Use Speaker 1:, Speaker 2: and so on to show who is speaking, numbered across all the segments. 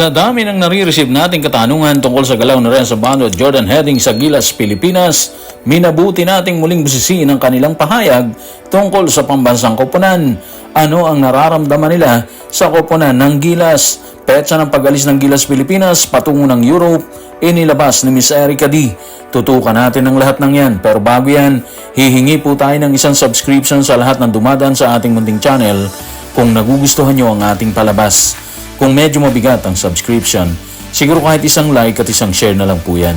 Speaker 1: Sa dami ng nare-receive nating katanungan tungkol sa galaw na sa bando at Jordan Heading sa Gilas, Pilipinas, minabuti nating muling busisiin ang kanilang pahayag tungkol sa pambansang koponan. Ano ang nararamdaman nila sa koponan ng Gilas? Petsa ng pag-alis ng Gilas, Pilipinas patungo ng Europe, inilabas ni Miss Erica D. Tutukan natin ang lahat ng yan. Pero bago yan, hihingi po tayo ng isang subscription sa lahat ng dumadaan sa ating munting channel kung nagugustuhan nyo ang ating palabas. Kung medyo mabigat ang subscription, siguro kahit isang like at isang share na lang po yan.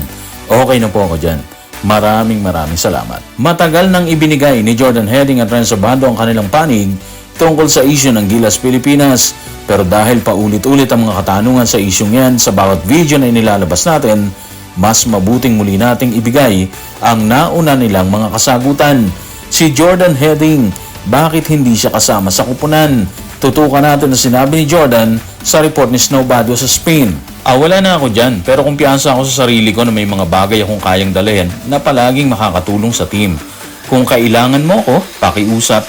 Speaker 1: Okay na po ako dyan. Maraming maraming salamat. Matagal nang ibinigay ni Jordan Heading at Renzo Bando ang kanilang panig tungkol sa issue ng Gilas Pilipinas. Pero dahil paulit-ulit ang mga katanungan sa isyong yan sa bawat video na inilalabas natin, mas mabuting muli nating ibigay ang nauna nilang mga kasagutan. Si Jordan Heading, bakit hindi siya kasama sa kupunan? Tutukan natin na sinabi ni Jordan sa report ni Snowbado sa Spain. Ah, wala na ako dyan, pero kumpiyansa ako sa sarili ko na may mga bagay akong kayang dalhin na palaging makakatulong sa team. Kung kailangan mo ko, pakiusap,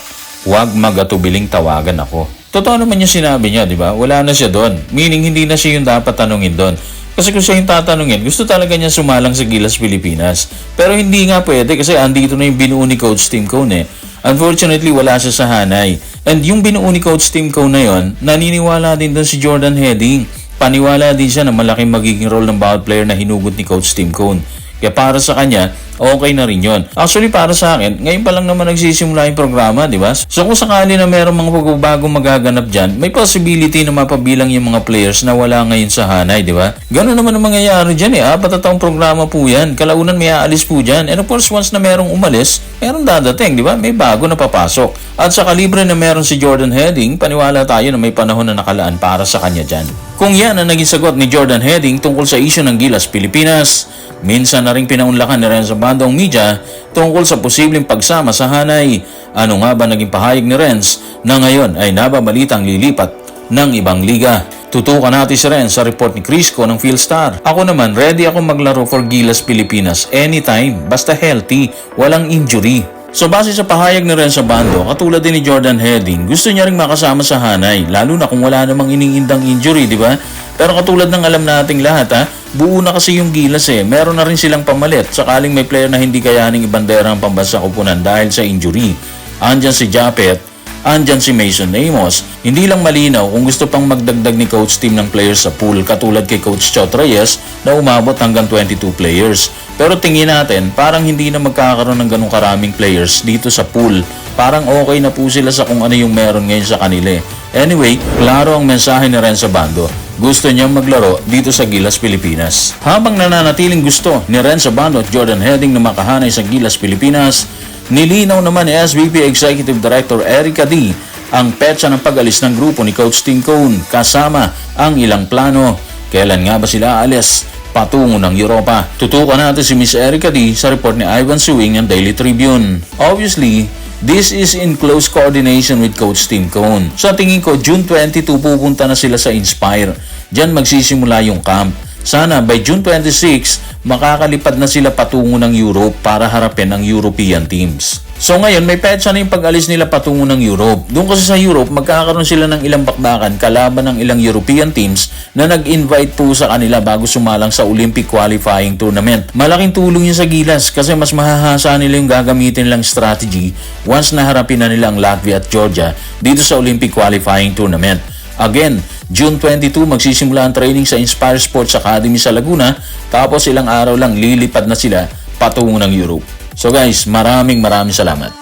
Speaker 1: huwag magatubiling tawagan ako. Totoo naman yung sinabi niya, di ba? Wala na siya doon. Meaning, hindi na siya yung dapat tanungin doon. Kasi kung siya yung tatanungin, gusto talaga niya sumalang sa Gilas Pilipinas. Pero hindi nga pwede kasi andito na yung binuo ni Coach Tim Cone eh. Unfortunately, wala siya sa Hanay. And yung binuo ni Coach Tim Cone na yon, naniniwala din doon si Jordan Heading. Paniwala din siya na malaking magiging role ng bawat player na hinugot ni Coach Tim Cone. Kaya para sa kanya, okay na rin yon. Actually, para sa akin, ngayon pa lang naman nagsisimula yung programa, di ba? So kung sakali na mayroong mga pagbabagong magaganap dyan, may possibility na mapabilang yung mga players na wala ngayon sa hanay, di ba? Ganun naman ang mangyayari dyan eh. Apat na programa po yan. Kalaunan may aalis po dyan. And of course, once na merong umalis, merong dadating, di ba? May bago na papasok. At sa kalibre na meron si Jordan Heading, paniwala tayo na may panahon na nakalaan para sa kanya dyan. Kung yan ang naging sagot ni Jordan Heading tungkol sa issue ng Gilas Pilipinas, minsan na rin pinaunlakan ni Renzo Ang media tungkol sa posibleng pagsama sa Hanay. Ano nga ba naging pahayag ni Renz na ngayon ay nababalitang lilipat ng ibang liga? Tutukan natin si Renz sa report ni Crisco ng Philstar. Ako naman, ready ako maglaro for Gilas Pilipinas anytime, basta healthy, walang injury. So base sa pahayag ni Renzo Bando, katulad din ni Jordan Heading, gusto niya ring makasama sa Hanay, lalo na kung wala namang iniindang injury, di ba? Pero katulad ng alam nating lahat ha, buo na kasi yung gilas eh. Meron na rin silang pamalit sakaling may player na hindi kayaning ibandera ang pambansa kupunan dahil sa injury. Andyan si Japet, andyan si Mason Amos. Hindi lang malinaw kung gusto pang magdagdag ni coach team ng players sa pool katulad kay coach Chot Reyes na umabot hanggang 22 players. Pero tingin natin, parang hindi na magkakaroon ng ganong karaming players dito sa pool. Parang okay na po sila sa kung ano yung meron ngayon sa kanila. eh. Anyway, klaro ang mensahe ni Renzo Bando. Gusto niyang maglaro dito sa Gilas, Pilipinas. Habang nananatiling gusto ni Renzo Bando at Jordan Heading na makahanay sa Gilas, Pilipinas, nilinaw naman ni SVP Executive Director Erica D ang petsa ng pag-alis ng grupo ni Coach Tim Cone kasama ang ilang plano. Kailan nga ba sila aalis? patungo ng Europa. Tutukan natin si Miss Erica D sa report ni Ivan Suwing ng Daily Tribune. Obviously, this is in close coordination with Coach Tim Cone. Sa tingin ko, June 22 pupunta na sila sa Inspire. Diyan magsisimula yung camp. Sana by June 26, makakalipad na sila patungo ng Europe para harapin ang European teams. So ngayon, may petsa na yung pag-alis nila patungo ng Europe. Doon kasi sa Europe, magkakaroon sila ng ilang bakbakan kalaban ng ilang European teams na nag-invite po sa kanila bago sumalang sa Olympic Qualifying Tournament. Malaking tulong yun sa Gilas kasi mas mahahasa nila yung gagamitin nilang strategy once naharapin na nila ang Latvia at Georgia dito sa Olympic Qualifying Tournament. Again, June 22 magsisimula ang training sa Inspire Sports Academy sa Laguna tapos ilang araw lang lilipad na sila patungo ng Europe. So guys, maraming maraming salamat.